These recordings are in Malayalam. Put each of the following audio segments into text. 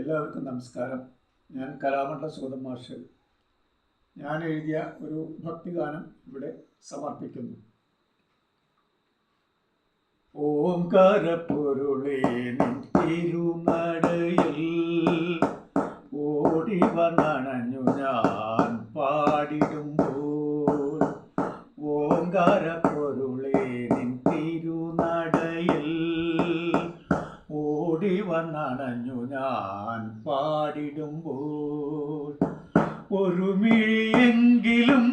എല്ലാവർക്കും നമസ്കാരം. ഞാൻ കലാമണ്ഡല സുഗതം മാഷ്. ഞാൻ എഴുതിയ ഒരു ഭക്തിഗാനം ഇവിടെ സമർപ്പിക്കുന്നു. ഓംകാരപ്പൊരുളേ ഓടി വന്നണഞ്ഞു ഞാൻ പാടിടുമ്പോൾ. ഓങ്കാരപ്പൊരുളേ വന്നണഞ്ഞു ഞാൻ പാടിടുമ്പോൾ ഒരു മിഴിയെങ്കിലും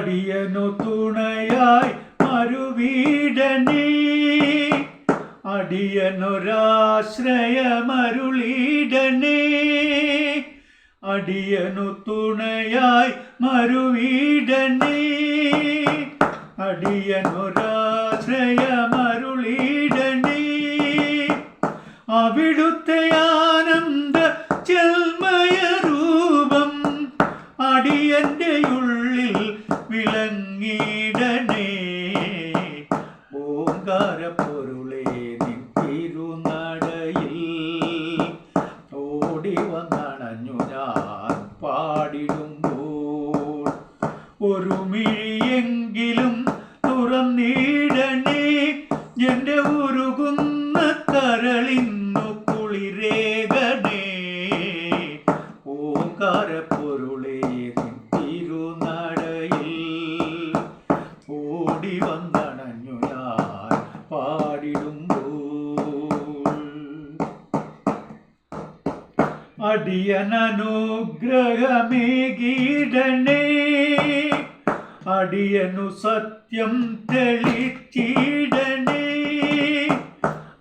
അടിയനു തുണയായി മരുവീടനേ. അടിയനൊരാശ്രയമരുളീടനേ. അടിയനു തുണയായി മരുവീടനേ. അടിയനൊരാശ്രയമരുളീടനേ. അവിടുത്തെ ഓടി വന്നണഞ്ഞു ഞാൻ പാടിടുമ്പോൾ ഒരു മിഴിയെങ്കിലും തുറന്നിടണേ. എന്റെ ഉരുകുന്ന കരളിന്നു കുളിരേകണേ. ഓങ്കാരപ്പൊരുളേ അടിയനനുഗ്രഹമേകീടണേ അടിയനു സത്യം തെളിച്ചിടണേ.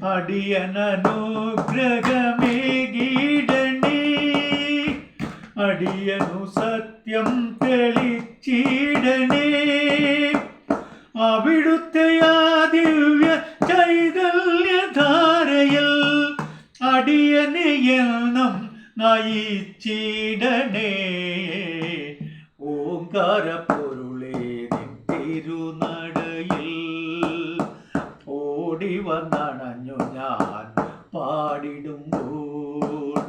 അടിയനനുഗ്രഹമേകീടണേ അടിയനു സത്യം തെളിച്ചിടണേ. അവിടുത്തെ നയിച്ചിടണേ ഓങ്കാരപ്പൊരുളേ നിൻ തിരുനടയിൽ ഓടി വന്നണഞ്ഞു ഞാൻ പാടിടുമ്പോൾ.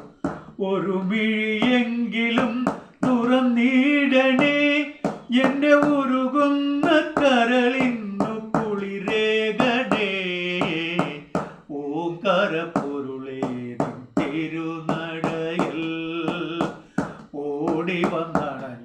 ഒരു മിഴിയെങ്കിലും തുറന്നിടണേ. എന്റെ ഉരുകുന്ന കരളിന്നു കുളിരേകണേ. ഓങ്കാരപ്പൊരുളേ തിരുനടയിൽ ഓടി വന്നണഞ്ഞു ഞാൻ